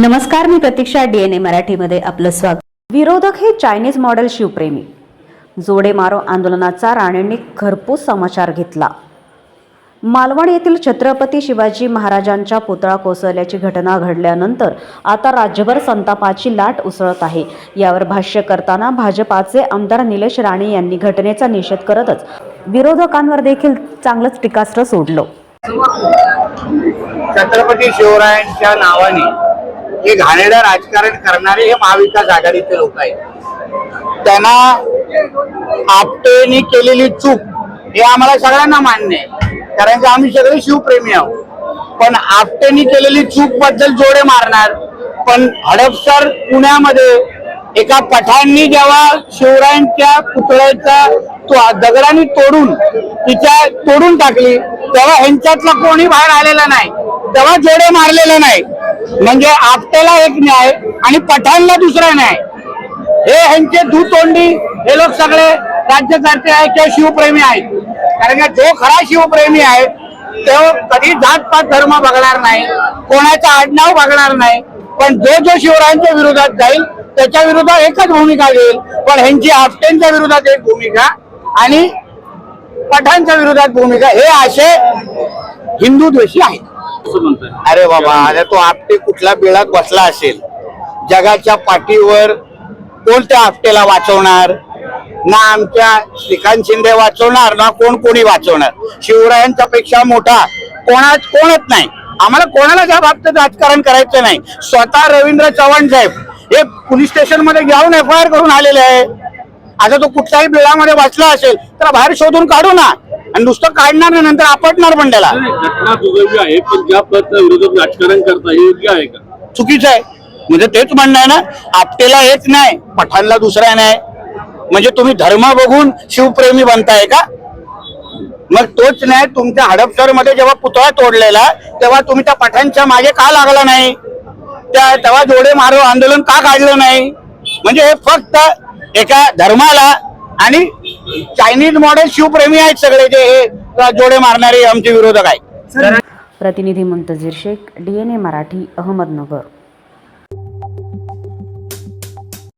नमस्कार मी प्रतीक्षा डीएनए मराठीमध्ये आपलं स्वागत. विरोधक हे चायनीज मॉडेल शिवप्रेमी. जोडे मारो आंदोलनाचा राणेंनी घरपोच समाचार घेतला. मालवण येथील छत्रपती शिवाजी महाराजांच्या पुतळा कोसळल्याची घटना घडल्यानंतर आता राज्यभर संतापाची लाट उसळत आहे. यावर भाष्य करताना भाजपाचे आमदार निलेश राणे यांनी घटनेचा निषेध करतच विरोधकांवर देखील चांगलंच टीकास्त्र सोडलं. छत्रपती शिवरायांच्या नावाने हे घाणेरडं राजकारण करणारे हे महाविकास आघाडीचे लोक आहेत. त्यांना आपटेने केलेली चूक हे आम्हाला सगळ्यांना मान्य आहे. कारण की आम्ही सगळे शिवप्रेमी आहोत. पण आपटेने केलेली चूकबद्दल जोडे मारणार पण हडपसर पुण्यामध्ये एका पठाणनी जेव्हा शिवरायांच्या पुतळ्याचा तो दगडाने तोडून तिच्या तोडून टाकली तेव्हा ह्यांच्यातला कोणी बाहेर आलेला नाही तेव्हा जोडे मारलेला नाही. म्हणजे आपट्याला एक न्याय आणि पठाणला दुसरा न्याय. हे ह्यांचे दुतोंडी हे लोक सगळे राज्यकर्ते आहेत किंवा शिवप्रेमी आहेत. कारण की जो खरा शिवप्रेमी आहे तो कधी जातपात धर्म बघणार नाही कोणाचा आडनाव बघणार नाही पण जो जो शिवरायांच्या विरोधात जाईल त्याच्या विरोधात एकच भूमिका घेईल. पण ह्यांची आपटेंच्या विरोधात एक भूमिका आणि पठाणच्या विरोधात भूमिका हे असे हिंदू द्वेषी आहेत. अरे बाबा अरे तो आपटे कुठल्या बिळात बसला असेल जगाच्या पाठीवर कोणत्या आपटेला वाचवणार? ना आमच्या श्रीकांत शिंदे वाचवणार ना कोण कोणी वाचवणार? शिवरायांच्या पेक्षा मोठा कोणाच कोणच नाही. आम्हाला कोणाला त्या बाबतीत राजकारण करायचं नाही. स्वतः रवींद्र चव्हाण साहेब हे पोलीस स्टेशनमध्ये जाऊन एफ आय आर करून आलेले आहे. आता तो कुठल्याही बिळामध्ये वाचला असेल तर बाहेर शोधून काढू ना. आणि नुसतं काढणार नाही नंतर आपटणार पण त्याला घटना दुर्दैवी आहे पण ज्या पद्धतीनं विरोधक राजकारण करता हे योग्य आहे का? चुकीचं आहे. म्हणजे तेच म्हणणं आहे ना आपटेला एक नाही पठाणला दुसरा नाही. म्हणजे तुम्ही धर्म बघून शिवप्रेमी बनताय का? मग तोच नाही तुमच्या हडपसरमध्ये जेव्हा पुतळा तोडलेला तेव्हा तुम्ही त्या पठाणच्या मागे का लागला नाही? त्या तेव्हा जोडे मारो आंदोलन का काढलं नाही? म्हणजे हे फक्त एका धर्माला आणि चायनीज मॉडेल शिवप्रेमी आहेत सगळे जे हे जोडे मारणारे आमचे विरोधक आहेत. प्रतिनिधी मुंतजीर शेख डीएनए मराठी अहमदनगर.